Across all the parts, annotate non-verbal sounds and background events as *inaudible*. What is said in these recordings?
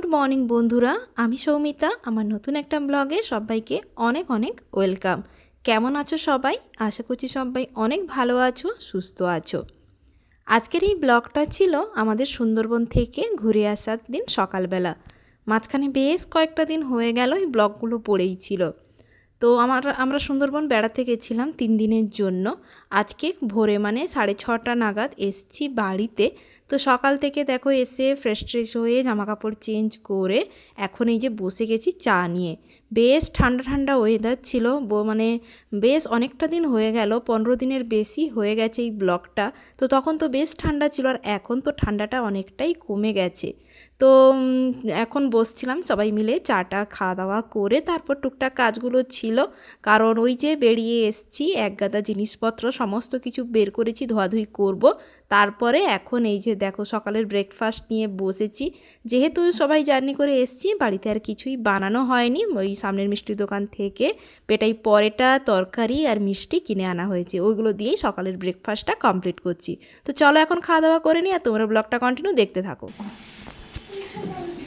Good morning বন্ধুরা, আমি সৌমিতা, আমার নতুন একটা ব্লগে সবাইকে অনেক অনেক ওয়েলকাম। কেমন আছো সবাই? আশা করছি সবাই অনেক ভালো আছো, সুস্থ আছো। আজকের এই ব্লগটা ছিল আমাদের সুন্দরবন থেকে ঘুরে আসার দিন সকালবেলা। মাঝখানে বেশ কয়েকটা দিন হয়ে গেল এই ব্লগগুলো পড়েই ছিল। তো আমার, আমরা সুন্দরবন বেড়াতে গেছিলাম তিন দিনের জন্য। আজকে ভোরে মানে সাড়ে ছটা নাগাদ এসছি বাড়িতে। তো সকাল থেকে দেখো এসে ফ্রেশ ট্রেশ হয়ে জামাকাপড় চেঞ্জ করে এখন এই যে বসে গেছি চা নিয়ে। বেশ ঠান্ডা ঠান্ডা ওয়েদার ছিল মানে বেশ অনেকটা দিন হয়ে গেল, পনেরো দিনের বেশি হয়ে গেছে এই ব্লকটা তো তখন তো বেশ ঠান্ডা ছিল আর এখন তো ঠান্ডাটা অনেকটাই কমে গেছে। তো এখন বসছিলাম সবাই মিলে চাটা খাওয়া দাওয়া করে তারপর টুকটাক কাজগুলো ছিল। কারণ ওই যে বেরিয়ে এসছি, এক গাদা জিনিসপত্র, সমস্ত কিছু বের করেছি ধোয়াধুয়ি করব। তারপরে এখন এই যে দেখো সকালের ব্রেকফাস্ট নিয়ে বসেছি। যেহেতু সবাই জার্নি করে এসছি, বাড়িতে আর কিছুই বানানো হয়নি। ওই সামনের মিষ্টির দোকান থেকে পেটাই পরেটা, তরকারি আর মিষ্টি কিনে আনা হয়েছে। ওইগুলো দিয়েই সকালের ব্রেকফাস্টটা কমপ্লিট করছি। তো চলো এখন খাওয়া দাওয়া করে নিই আর তোমরা ব্লগটা কন্টিনিউ দেখতে থাকো।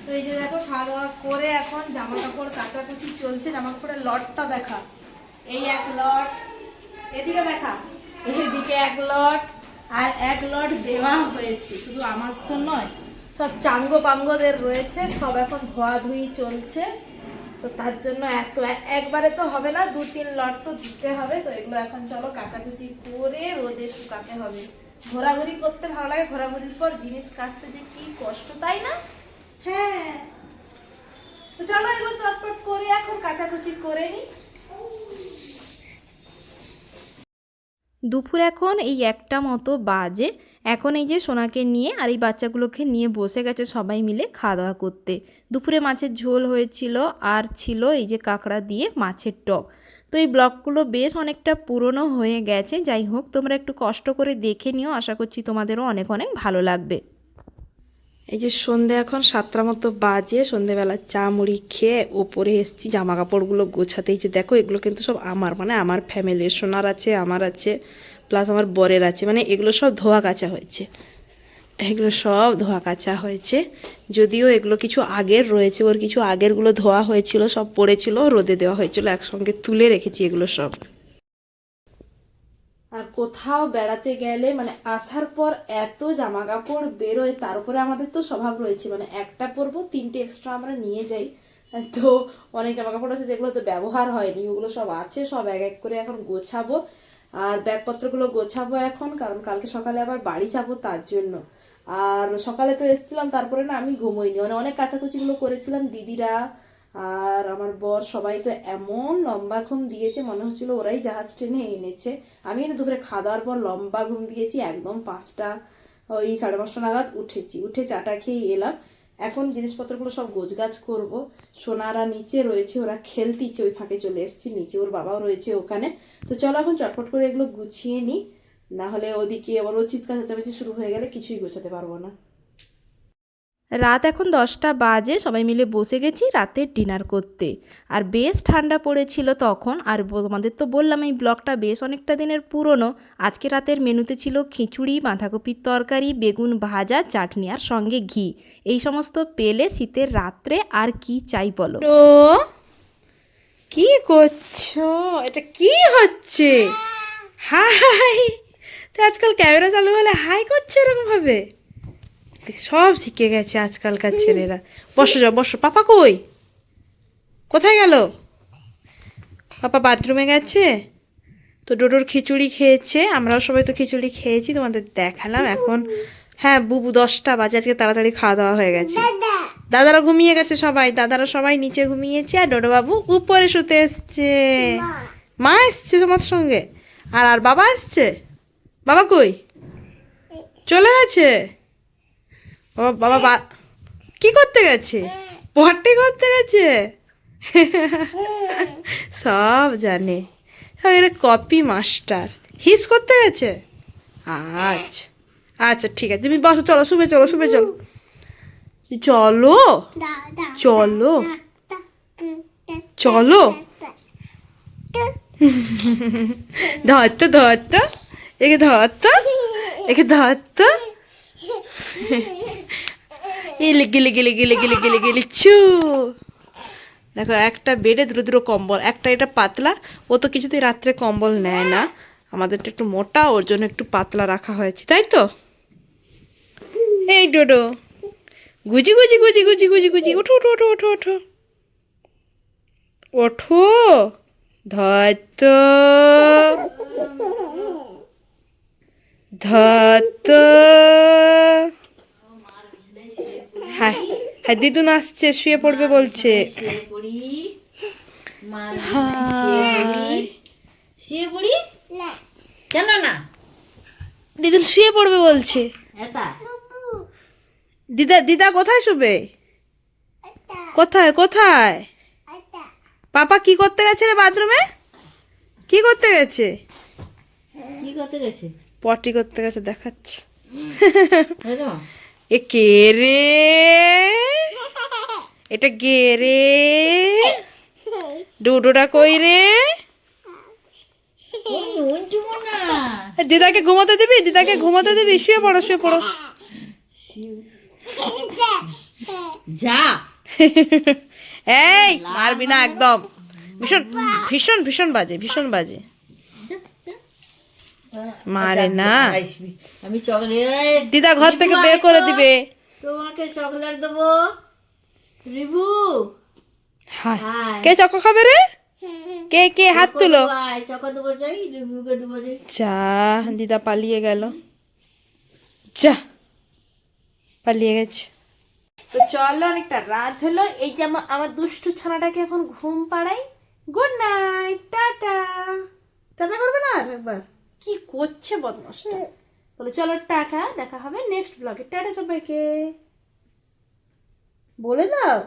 তো এই যে দেখো খাওয়া দাওয়া করে এখন জামা কাপড় কাচাকুচি চলছে জামা কাপড়ের লটটা দেখা। এই এক লট, এদিকে দেখা। এদিকে এক লট, আর এক লট দেওয়া হয়েছে, শুধু আমার তো নয়, সব চাঙ্গো পাঙ্গদের রয়েছে, সব এখন ধোয়াধুয়ি চলছে। তো তার জন্য এত, একবারে তো হবে না, দু তিন লট তো দিতে হবে। তো এগুলো এখন চলো কাচাকুচি করে রোদে শুকাতে হবে। ঘোরাঘুরি করতে ভালো লাগে, ঘোরাঘুরির পর জিনিস কাচতে যে কি কষ্ট, তাই না? চলো এগুলো চটপট করে, এখন কাচাকুচি করে নিই দুপুর এখন এই একটা মতো বাজে। এখন এই যে সোনাকে নিয়ে আর এই বাচ্চাগুলোকে নিয়ে বসে গেছে সবাই মিলে খাওয়া দাওয়া করতে। দুপুরে মাছের ঝোল হয়েছিল আর ছিল এই যে কাঁকড়া দিয়ে মাছের টক। তো এই ব্লগগুলো বেশ অনেকটা পুরনো হয়ে গেছে। যাই হোক, তোমরা একটু কষ্ট করে দেখে নিও। আশা করছি তোমাদেরও অনেক অনেক ভালো লাগবে। এই যে সন্ধে এখন সাতটা মতো বাজে, সন্ধেবেলা চা মুড়ি খেয়ে ওপরে এসছি জামা কাপড়গুলো গোছাতে এই যে দেখো এগুলো কিন্তু সব আমার মানে আমার ফ্যামিলির সোনার আছে, আমার আছে প্লাস আমার বরের আছে মানে এগুলো সব ধোয়া কাচা হয়েছে। এগুলো সব ধোয়া কাচা হয়েছে, যদিও এগুলো কিছু আগের রয়েছে, ওর কিছু আগেরগুলো ধোয়া হয়েছিল, সব পড়েছিল, রোদে দেওয়া হয়েছিল, একসঙ্গে তুলে রেখেছি এগুলো সব। আর কোথাও বেড়াতে গেলে মানে আসার পর এত জামা কাপড় বেরোয়, তার উপরে আমাদের তো স্বভাব রয়েছে। মানে একটা পরবো, তিনটে এক্সট্রা আমরা নিয়ে যাই। তো অনেক জামা কাপড় আছে যেগুলো তো ব্যবহার হয়নি, ওগুলো সব আছে, সব এক এক করে এখন গোছাবো। আর ব্যাগপত্রগুলো গোছাবো এখন, কারণ কালকে সকালে আবার বাড়ি যাব তার জন্য। আর সকালে তো এসেছিলাম, তারপরে না আমি ঘুমোইনি। মানে অনেক কাচাকুচিগুলো করেছিলাম দিদিরা আর আমার বর সবাই তো এমন লম্বা ঘুম দিয়েছে, মনে হচ্ছিল ওরাই জাহাজ ট্রেনে এনেছে। আমি কিন্তু দুপুরে খাওয়া দাওয়ার পর লম্বা ঘুম দিয়েছি, একদম পাঁচটা ওই সাড়ে পাঁচটা নাগাদ উঠেছি। উঠে চাটা খেয়ে এলাম। এখন জিনিসপত্রগুলো সব গোছগাছ করব। সোনারা নিচে রয়েছে, ওরা খেলতিছে, ওই ফাঁকে চলে এসেছি, নিচে ওর বাবাও রয়েছে ওখানে। তো চলো এখন চটপট করে এগুলো গুছিয়ে নিই। না হলে ওদিকে আবার ও চিৎকার চেঁচামেচি শুরু হয়ে গেলে কিছুই গোছাতে পারব না। রাত এখন দশটা বাজে, সবাই মিলে বসে গেছি রাতের ডিনার করতে। আর বেশ ঠান্ডা পড়েছিল তখন, আর তোমাদের তো বললাম এই ব্লগটা বেশ অনেকটা দিনের পুরনো। আজকে রাতের মেনুতে ছিল খিচুড়ি, বাঁধাকপির তরকারি, বেগুন ভাজা, চাটনি আর সঙ্গে ঘি। এই সমস্ত পেলে শীতের রাত্রে আর কি চাই বলো? তো, কি করছ? এটা কি হচ্ছে? হাই। তো আজকাল ক্যামেরা চালু হলে হাই করছে এরকম ভাবে? দেখ, সব শিখে গেছে আজকালকার ছেলেরা। বসো যাও বসো। পাপা কই? কোথায় গেল? পাপা বাথরুমে গেছে? তো ডোডোর খিচুড়ি খেয়েছে। আমরাও সবাই তো খিচুড়ি খেয়েছি তোমাদের দেখালাম এখন। হ্যাঁ বুবু দশটা বাজে আজকে তাড়াতাড়ি খাওয়া দাওয়া হয়ে গেছে। দাদারা ঘুমিয়ে গেছে সবাই দাদারা সবাই নিচে ঘুমিয়েছে আর ডোডো বাবু উপরে শুতে এসছে। মা এসছে তোমার সঙ্গে? আর আর বাবা এসছে? বাবা কই? চলে গেছে? বাবা বাবা, বা- কি করতে গেছে? পটি করতে গেছে? সব জানে। এরা কপি মাস্টার হিস করতে গেছে? আচ্ছা। আচ্ছা ঠিক আছে। তুমি বসো, চলো শুভে চলো শুভে চলো। চলো? চলো। চলো? ধরত ধরত। একে ধরত একে ধরত। ইলি গিলি গিলি গিলি গিলি গিলি গিলি দেখো, একটা বেডে দুটো দুটো কম্বল, একটা এটা পাতলা। ও তো কিছুতেই রাত্রে কম্বল নেয় না। আমাদেরটা একটু মোটা, ওর জন্য একটু পাতলা রাখা হয়েছে, তাই তো? এই ডোডো। গুজি গুজি গুজি গুজি গুজি গুজি ওঠো ওঠো ওঠো ওঠো ওঠো ওঠো ধত ধত হ্যাঁ দিদুন আসছে শুয়ে পড়বে বলছে। শুয়ে পড়ি। মা হাই। শুয়ে পড়ি। কেন না? দিদুন শুয়ে পড়বে বলছে। এটা দিদা দিদা কোথায় শুবে? কোথায় কোথায়? পাপা কি করতে গেছে রে বাথরুমে? কি করতে গেছে? কি করতে গেছে? পটি করতে গেছে দেখাচ্ছে। *laughs* এ কে রে? এটা গে রে? ডুডুটা কই রে? দিদাকে ঘুমাতে দিবি? দিদাকে ঘুমাতে দিবি? শুয়ে পড়ো শুয়ে পড়ো। যা। এই মারবি না একদম। ভীষণ ভীষণ ভীষণ বাজে ভীষণ বাজে। মারে না। আমি চকলেট দিদা ঘর থেকে বের করে দিবে। তোমাকে চকলেট দেবো। রিবু। হায় হাই। কে চকো খাবে রে? *laughs* কে কে? হাত তুলো। চকো দেবো যাই রিবুকে দেবো যাই যা দিদা পালিয়ে গেল। যা পালিয়ে গেছে। তো চলো অনেকটা রাত হলো। এই যে আমার আমার দুষ্টু ছানাটাকে এখন ঘুম পাড়াই। Good night tata. টাটা করবে না আর একবার? কি করছে বদমাসটা বলে চলো টাটা দেখা হবে নেক্সট ব্লগে। টাটা সবাইকে। বলে দাও।